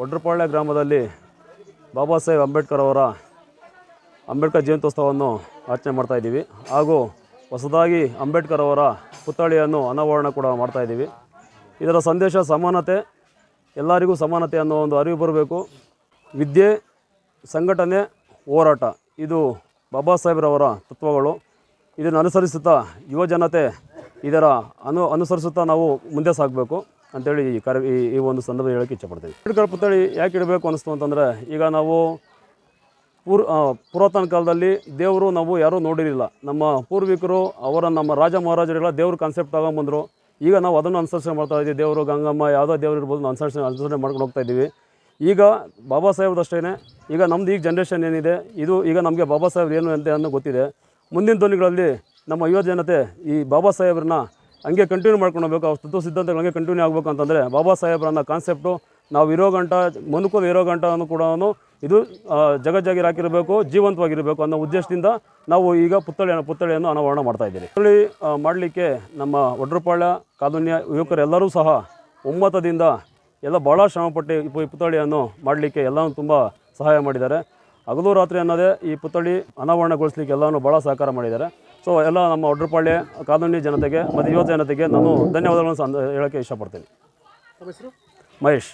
ಒಡ್ರಪಾಳ್ಯ ಗ್ರಾಮದಲ್ಲಿ ಬಾಬಾ ಸಾಹೇಬ್ ಅಂಬೇಡ್ಕರ್ ಅವರ ಅಂಬೇಡ್ಕರ್ ಜಯಂತ್ಯೋತ್ಸವವನ್ನು ಆಚರಣೆ ಮಾಡ್ತಾ ಇದ್ದೀವಿ. ಹಾಗೂ ಹೊಸದಾಗಿ ಅಂಬೇಡ್ಕರ್ ಅವರ ಪುತ್ಥಳಿಯನ್ನು ಅನಾವರಣ ಕೂಡ ಮಾಡ್ತಾ ಇದ್ದೀವಿ. ಇದರ ಸಂದೇಶ ಸಮಾನತೆ, ಎಲ್ಲರಿಗೂ ಸಮಾನತೆ ಅನ್ನೋ ಒಂದು ಅರಿವು ಬರಬೇಕು. ವಿದ್ಯೆ, ಸಂಘಟನೆ, ಹೋರಾಟ, ಇದು ಬಾಬಾ ಸಾಹೇಬ್ರವರ ತತ್ವಗಳು. ಇದನ್ನು ಅನುಸರಿಸುತ್ತಾ ಯುವ ಜನತೆ ಇದರ ಅನು, ಅನುಸರಿಸುತ್ತಾ ನಾವು ಮುಂದೆ ಸಾಗಬೇಕು. ಅಂತೇಳಿ ಈ ಕರ್ ಈ ಒಂದು ಸಂದರ್ಭ ಹೇಳೋಕ್ಕೆ ಇಚ್ಛಪಡ್ತೀವಿ ಅಂಬೇಡ್ಕರ್ ಪುತ್ಥಳಿ ಯಾಕೆ ಇಡಬೇಕು ಅನ್ನಿಸ್ತು ಅಂತಂದರೆ, ಈಗ ನಾವು ಪೂರ್ ಪುರಾತನ ಕಾಲದಲ್ಲಿ ದೇವರು ನಾವು ಯಾರೂ ನೋಡಿರಲಿಲ್ಲ. ನಮ್ಮ ಪೂರ್ವಿಕರು, ಅವರ ನಮ್ಮ ರಾಜ ಮಹಾರಾಜರೆಲ್ಲ ದೇವ್ರ ಕಾನ್ಸೆಪ್ಟ್ ತಗೊಂಬಂದರು. ಈಗ ನಾವು ಅದನ್ನು ಅನುಸರಿಸಣೆ ಮಾಡ್ತಾ ಇದ್ದೀವಿ. ದೇವರು, ಗಂಗಮ್ಮ, ಯಾವುದೋ ದೇವ್ರು ಇರ್ಬೋದು ಅನುಸರಿಸಣೆ ಅನುಸರಣೆ ಮಾಡ್ಕೊಂಡು ಹೋಗ್ತಾ ಇದ್ದೀವಿ. ಈಗ ಬಾಬಾ ಸಾಹೇಬ್ದಷ್ಟೇ ಈಗ ನಮ್ದು ಈಗ ಜನ್ರೇಷನ್ ಏನಿದೆ, ಇದು ಈಗ ನಮಗೆ ಬಾಬಾ ಸಾಹೇಬ್ರು ಏನು ಅಂತ ಅನ್ನೋ ಗೊತ್ತಿದೆ. ಮುಂದಿನ ದಿನಗಳಲ್ಲಿ ನಮ್ಮ ಯುವ ಜನತೆ ಈ ಬಾಬಾ ಸಾಹೇಬ್ರನ್ನ ಹಂಗೆ ಕಂಟಿನ್ಯೂ ಮಾಡ್ಕೊಂಡು ಹೋಗ್ಬೇಕು. ಅವ್ರ ತತ್ವ ಸಿದ್ಧಾಂತಗಳು ಹಂಗೆ ಕಂಟಿನ್ಯೂ ಆಗಬೇಕು ಅಂತಂದರೆ ಬಾಬಾ ಸಾಹೇಬ್ರನ್ನ ಕಾನ್ಸೆಪ್ಟು ನಾವು ಇರೋ ಗಂಟ, ಮನುಕುಲ ಇರೋ ಗಂಟನೂ ಕೂಡ ಇದು ಜಗಜ್ಜಾಗಿರ್ ಹಾಕಿರಬೇಕು ಜೀವಂತವಾಗಿರಬೇಕು ಅನ್ನೋ ಉದ್ದೇಶದಿಂದ ನಾವು ಈಗ ಪುತ್ಥಳಿಯನ್ನು ಪುತ್ಥಳಿಯನ್ನು ಅನಾವರಣ ಮಾಡ್ತಾ ಇದ್ದೀವಿ ಪುತ್ಥಳಿ ಮಾಡಲಿಕ್ಕೆ ನಮ್ಮ ಒಡ್ರಪಾಳ್ಯ ಕಾಲೋನಿಯ ಯುವಕರೆಲ್ಲರೂ ಸಹ ಒಮ್ಮತದಿಂದ ಎಲ್ಲ ಭಾಳ ಶ್ರಮಪಟ್ಟು ಈ ಪುತ್ಥಳಿಯನ್ನು ಮಾಡಲಿಕ್ಕೆ ಎಲ್ಲನೂ ತುಂಬ ಸಹಾಯ ಮಾಡಿದ್ದಾರೆ. ಹಗಲು ರಾತ್ರಿ ಅನ್ನೋದೇ ಈ ಪುತ್ಥಳಿ ಅನಾವರಣಗೊಳಿಸ್ಲಿಕ್ಕೆ ಎಲ್ಲನೂ ಭಾಳ ಸಹಕಾರ ಮಾಡಿದ್ದಾರೆ. ಸೊ ಎಲ್ಲ ನಮ್ಮ ಒಡ್ರಪಾಳ್ಯ ಕಾನೂನಿ ಜನತೆಗೆ ಮತ್ತು ಯುವ ಜನತೆಗೆ ನಾನು ಧನ್ಯವಾದಗಳನ್ನು ಸಂದ ಹೇಳೋಕ್ಕೆ ಇಷ್ಟಪಡ್ತೀನಿ. ಮಹೇಶ್.